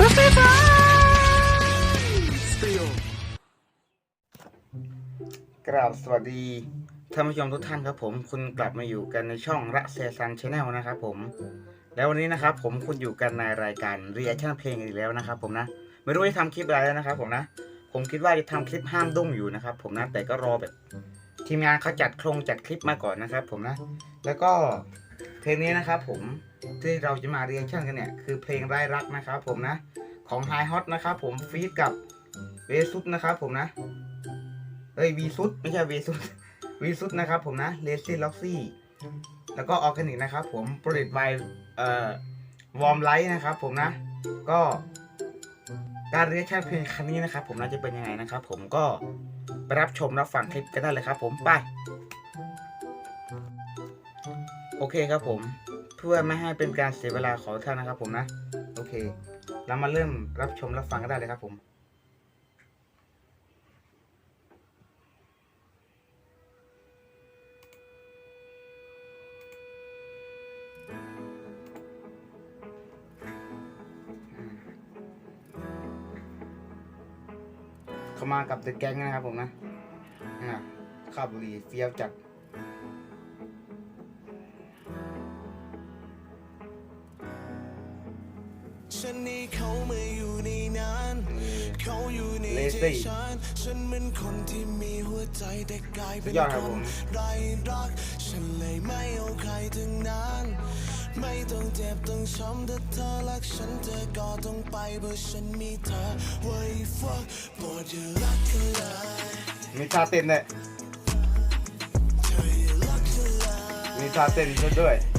รถไฟฟ้ากราบสวัสดีท่านผู้ชมทุกท่านครับผมคุณกลับมาอยู่กันในช่องระเซซันชาแนลนะครับผม แล้ววันนี้นะครับผมคุณอยู่กันในรายการเรียชั่นเพลงอีกแล้วนะครับผมนะ ไม่รู้จะทำคลิปอะไรแล้วนะครับผมนะ ผมคิดว่าจะทำคลิปห้ามดุ้งอยู่นะครับผมนะแต่ก็รอแบบทีมงานเขาจัดโครงจัดคลิปมาก่อนนะครับผมนะ แล้วก็ เพลงนี้นะครับผมที่เราจะมาเรียนชั่นกันเนี่ย คือเพลงไร้รักนะครับผมนะ ของ High Hot นะครับผมฟีดกับเวซุดนะครับผมนะเอ้ยวีซุดไม่ใช่เวซุดวีซุดนะครับผมนะเลซี่ล็อกซี่แล้วก็ออร์แกนิกนะครับผมผลิตไวเอ่อวอร์มไลท์นะครับผมนะ ก็การเรียกชั่นเพลงครั้งนี้นะครับผมน่าจะเป็นยังไงนะครับผมก็ไปรับชมรับฟังคลิปกันได้เลยครับผมไป โอเคครับผม เพื่อไม่ให้เป็นการเสียเวลาของท่านนะครับผมนะ โอเค เรามาเริ่มรับชมรับฟังกันได้เลยครับผมเขามากับเดอะแก๊งนะครับผมนะข้าวบุหรีเฟี้ยวจัด ต่กลายเป็นยอดคครับผนมไร้รักฉันเลยไม่เอาใครทั้งนั้นไม่ต้องเจ็บต้องช้ำถ้าเธอรักฉันเธอก็ต้องไปเพราะฉันมีเธอไว้ fuck โปรดอย่ารักกันเลยมีท่าเต้นด้วยเธออย่ารักฉันเลยมีท่าเต้นด้วย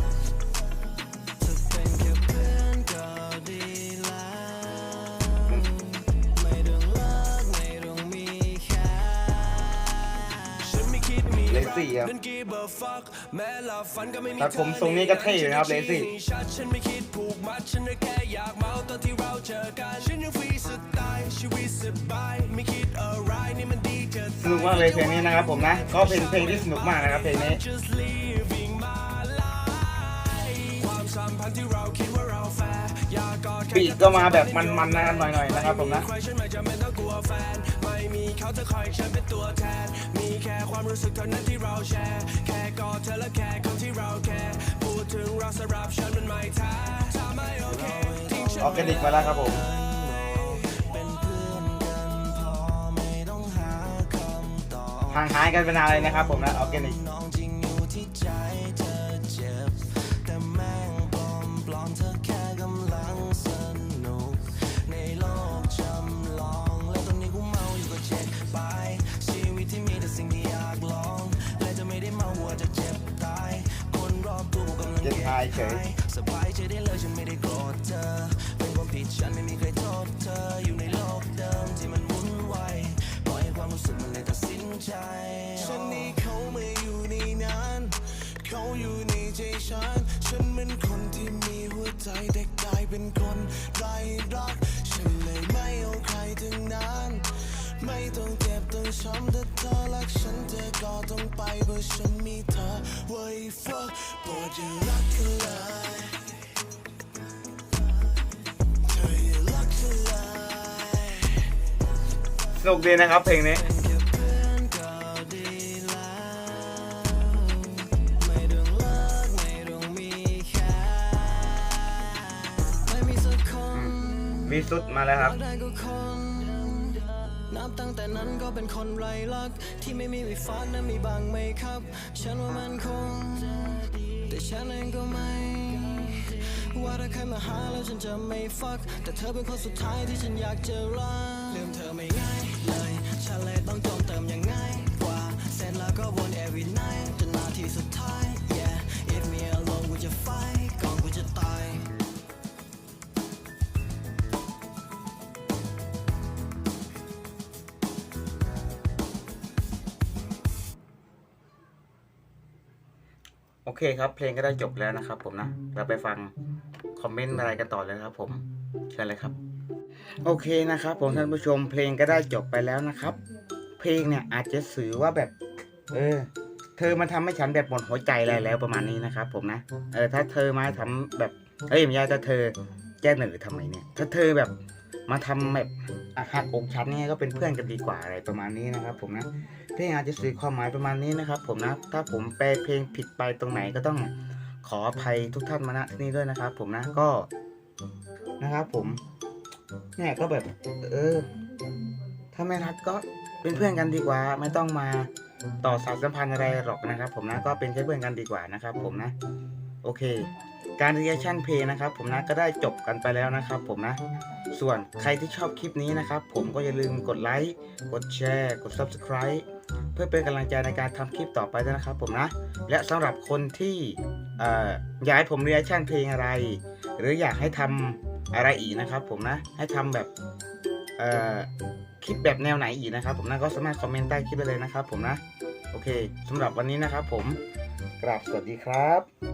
เลซี่ครับนั่นกี่เบอร์ฟักแม้หลับฝันก็ไม่มีตัดผมทรงนี้ก็เท่อยู่นะครับเลซี่ชัดฉันไม่คิดผูกมัดฉันแค่อยากเมาตอนที่เราเจอกันฉันยังฟรีสไตล์ชีวิตสบายไม่คิดอะไรนี่มันดีเกินสนุกมากเลยเพลงนี้นะครับผมนะ ก็เป็นเพลงที่สนุกมากนะครับเพลงนี้ just living my life ความสัมพันธ์ที่เราคิดว่าเราแฟร์อยากกอดใครบีดก็มาแบบมันๆนะครับหน่อยๆนะครับผมนะใครฉันไม่จำเป็นต้องกลัวแฟนไม่มีเขาจะคอยฉันเป็นตัวแทน มีแค่ความรู้สึกเท่านั้นที่เราแชร์ แค่กอดเธอและแค่คนที่เราแคร์พูดถึงเราสำหรับฉันมันไม่แท้ถ้าไม่โอเคทิ้งฉันออร์แกนิกมาแล้วครับผมเป็นเพื่อนกันพอไม่ต้องหาคำตอบห่างหายกันไปนานเลยนะครับผมนะออร์แกนิกายเฉยสบายใจได้เลยฉันไม่ได้โกรธเธอเป็นความผิดฉันไม่มีใครโทษเธออยู่ในโลกเดิมที่มันวุ่นวายปล่อยให้ความรู้สึกมันเลยตัดสินใจฉันนี่เขาไม่อยู่ในนั้นเขาอยู่ในใจฉัน ฉันเป็นคนที่มีหัวใจแต่กลายเป็นคน ต้องไปเพราฉันมีเธอไว้ fuck โปรดอย่ารักกันเลยเธออย่ารักฉันเลยสนุกดีนะครับเพลงนี้ เป็นแค่เพื่อนก็ดีแล้วไม่ต้องรักไม่ต้องมีแค่ไม่มีสักคนมีสุดมาแล้วครับ รักได้ก็คน นับตั้งแต่นั้นก็เป็นคนไร้รัก ที่ไม่มีวิฝันนั้นมีบางไหมครับ ฉันว่ามันคง แต่ฉันเองก็ไม่ ว่าถ้าใครมาหาแล้วฉันจะไม่ฟัก แต่เธอเป็นคนสุดท้ายที่ฉันอยากจะรักลืมเธอไม่ง่ายเลย ฉันเลยต้องจมเติมอย่างง่ายกว่า เสร็จแล้วก็วน every night จนนาทีสุดท้าย โอเคครับ เพลงก็ได้จบแล้วนะครับผมนะ เราไปฟังคอมเมนต์อะไรกันต่อเลยครับ ผมเชิญเลยครับ โอเคนะครับ ผมท่านผู้ชมเพลงก็ได้จบไปแล้วนะครับ เพลงเนี่ยอาจจะสื่อว่าแบบ เออ เธอมาทำให้ฉันแบบหมดหัวใจอะไรแล้วประมาณนี้นะครับ ผมนะเออถ้าเธอมาทำแบบเอ้ยไม่ใช่ถ้าเธอแจ้หนือทำไมเนี่ย ถ้าเธอแบบ มาทำแบบอะหักอกฉันเนี่ยก็เป็นเพื่อนกันดีกว่าอะไรประมาณนี้นะครับ ผมนะเพลงอาจจะสื่อความหมายประมาณนี้นะครับ ผมนะถ้าผมแปลเพลงผิดไปตรงไหนก็ต้องขออภัยทุกท่านมาณที่นี้ด้วยนะครับ ผมนะก็นะครับ ผมเนี่ยก็แบบเออ ถ้าไม่รักก็เป็นเพื่อนกันดีกว่า ไม่ต้องมาต่อสายสัมพันธ์อะไรหรอกนะครับ ผมนะก็เป็นแค่เพื่อนกันดีกว่านะครับ ผมนะ โอเค การ reaction play นะครับ ผมนะก็ได้จบกันไปแล้วนะครับ ผมนะ ส่วนใครที่ชอบคลิปนี้นะครับ ผมก็อย่าลืมกดไลค์ กดแชร์ กด subscribe เพื่อเป็นกำลังใจในการทำคลิปต่อไปด้วยนะครับผมนะ และสำหรับคนที่เอ่ออยากให้ผม reaction เพลงอะไร หรืออยากให้ทำอะไรอีกนะครับ ผมนะ ให้ทำแบบคลิปแบบแนวไหนอีกนะครับ ผมนะก็สามารถคอมเมนต์ใต้คลิปได้เลยนะครับ ผมนะ โอเคสำหรับวันนี้นะครับ ผมกราบสวัสดีครับ